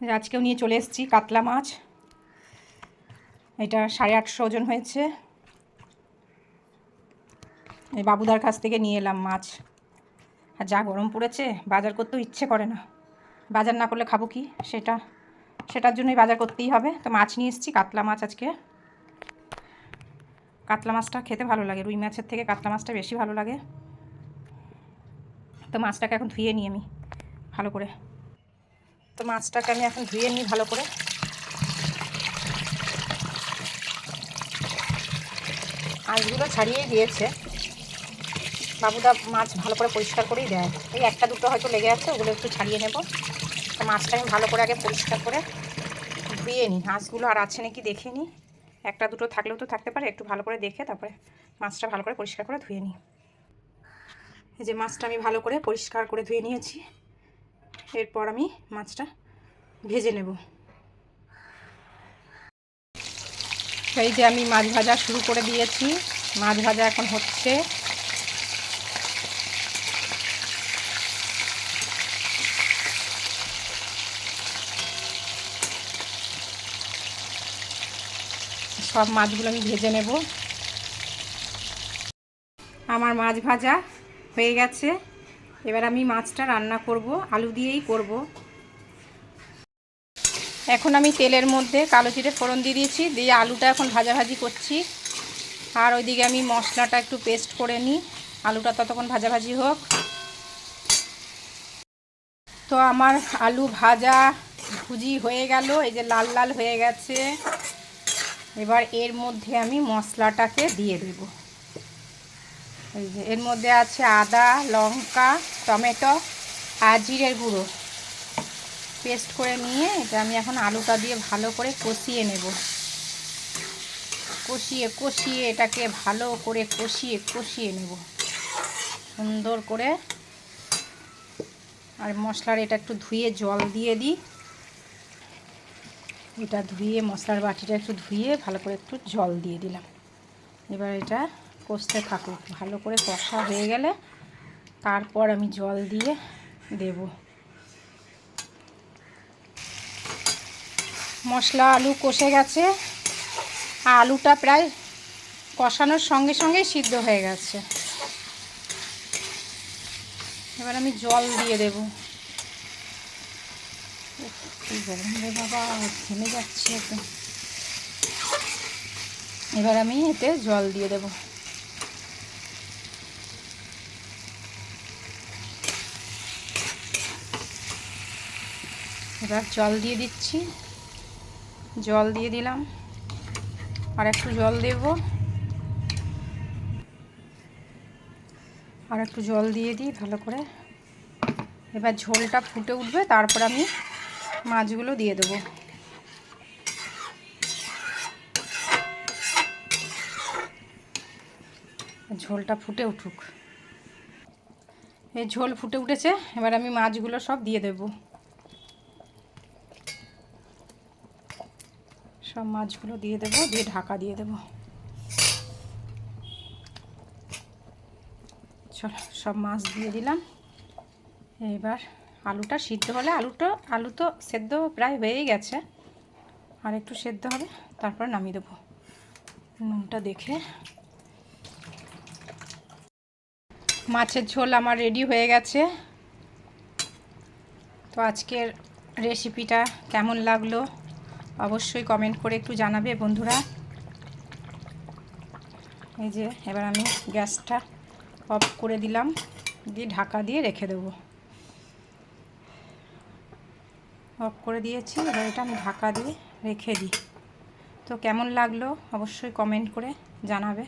আজকেও নিয়ে চলে এসেছি কাতলা মাছ। এটা সাড়ে আটশো ওজন হয়েছে। এই বাবুদার কাছ থেকে নিয়ে এলাম মাছ। আর যা গরম পড়েছে, বাজার করতেও ইচ্ছে করে না। বাজার না করলে খাব কি? সেটা, সেটার জন্যই বাজার করতেই হবে। তো মাছ নিয়ে এসেছি, কাতলা মাছ আজকে। কাতলা মাছটা খেতে ভালো লাগে, রুই মাছের থেকে কাতলা মাছটা বেশি ভালো লাগে। তো মাছটাকে এখন ধুয়ে নিই আমি, ভালো করে। তো মাছটাকে আমি এখন ধুয়ে নিই ভালো করে। মাছগুলো ছাড়িয়েই দিয়েছে। বাবুদা মাছ ভালো করে পরিষ্কার করেই দেয়। এই একটা দুটো হয়তো লেগে আছে, ওগুলো একটু ছাড়িয়ে নেব। তো মাছটা আমি ভালো করে আগে পরিষ্কার করে ধুয়ে নিই। মাছগুলো আর আছে নাকি দেখে নিই। একটা দুটো থাকলেও তো থাকতে পারে, একটু ভালো করে দেখে তারপরে মাছটা ভালো করে পরিষ্কার করে ধুয়ে নিই। এই যে মাছটা আমি ভালো করে পরিষ্কার করে ধুয়ে নিয়েছি। এরপর আমি মাছটা ভেজে নেব। এই যে আমি মাছ ভাজা শুরু করে দিয়েছি। মাছ ভাজা এখন হচ্ছে। সব মাছগুলো আমি ভেজে নেব। আমার মাছ ভাজা হয়ে গেছে। এবার আমি মাছটা রান্না করব, আলু দিয়েই করব। এখন আমি তেলের মধ্যে কালো জিরে ফোড়ন দিয়ে দিয়েছি, দিয়ে আলুটা এখন ভাজাভাজি করছি। আর ওইদিকে আমি মশলাটা একটু পেস্ট করে নিই, আলুটা ততক্ষণ ভাজাভাজি হোক। তো আমার আলু ভাজা ভুজি হয়ে গেল, এই যে লাল লাল হয়ে গেছে। এবার এর মধ্যে আমি মশলাটাকে দিয়ে দেব। এর মধ্যে আছে আদা, লঙ্কা, টমেটো আর জিরের গুঁড়ো। পেস্ট করে নিয়ে এটা আমি এখন আলুটা দিয়ে ভালো করে কষিয়ে নেব। কষিয়ে কষিয়ে এটাকে ভালো করে কষিয়ে কষিয়ে নেব। সুন্দর করে। আর মশলার এটা একটু ধুয়ে জল দিয়ে দিই। এটা ধুয়ে, মশলার বাটিটা একটু ধুয়ে ভালো করে একটু জল দিয়ে দিলাম। এবার এটা কষতে থাকুক। ভালো করে কষা হয়ে গেলে তারপর আমি জল দিয়ে দেব। মশলা, আলু কষে গেছে। আলুটা প্রায় কষানোর সঙ্গে সঙ্গেই সিদ্ধ হয়ে গেছে। এবার আমি জল দিয়ে দেব। গরম রে বাবা থেমে যাচ্ছে একদম। এবার আমি এতে জল দিয়ে দেব। এবার জল দিয়ে দিচ্ছি। জল দিয়ে দিলাম। আর একটু জল দেব। আর একটু জল দিয়ে দিই ভালো করে। এবার ঝোলটা ফুটে উঠবে, তারপর আমি মাছগুলো দিয়ে দেবো। ঝোলটা ফুটে উঠুক। এই ঝোল ফুটে উঠেছে, এবার আমি মাছগুলো সব দিয়ে দেব। সব মাছগুলো দিয়ে দেব, দিয়ে ঢাকা দিয়ে দেব। চল, সব মাছ দিয়ে দিলাম। এবার আলুটা সিদ্ধ হলে আলুটা, আলু তো সেদ্ধ প্রায় হয়েই গেছে। আর একটু সেদ্ধ হবে, তারপর নামিয়ে দেবো। নুনটা দেখে। মাছের ঝোল আমার রেডি হয়ে গেছে। তো আজকের রেসিপিটা কেমন লাগল? অবশ্যই কমেন্ট করে একটু জানাবে, বন্ধুরা। এই যে, এবার আমি গ্যাসটা অফ করে দিলাম, দিয়ে ঢাকা দিয়ে রেখে দেবো। অফ করে দিয়েছি, এবার এটা আমি ঢাকা দিয়ে রেখে দিই। তো কেমন লাগল? অবশ্যই কমেন্ট করে জানাবে।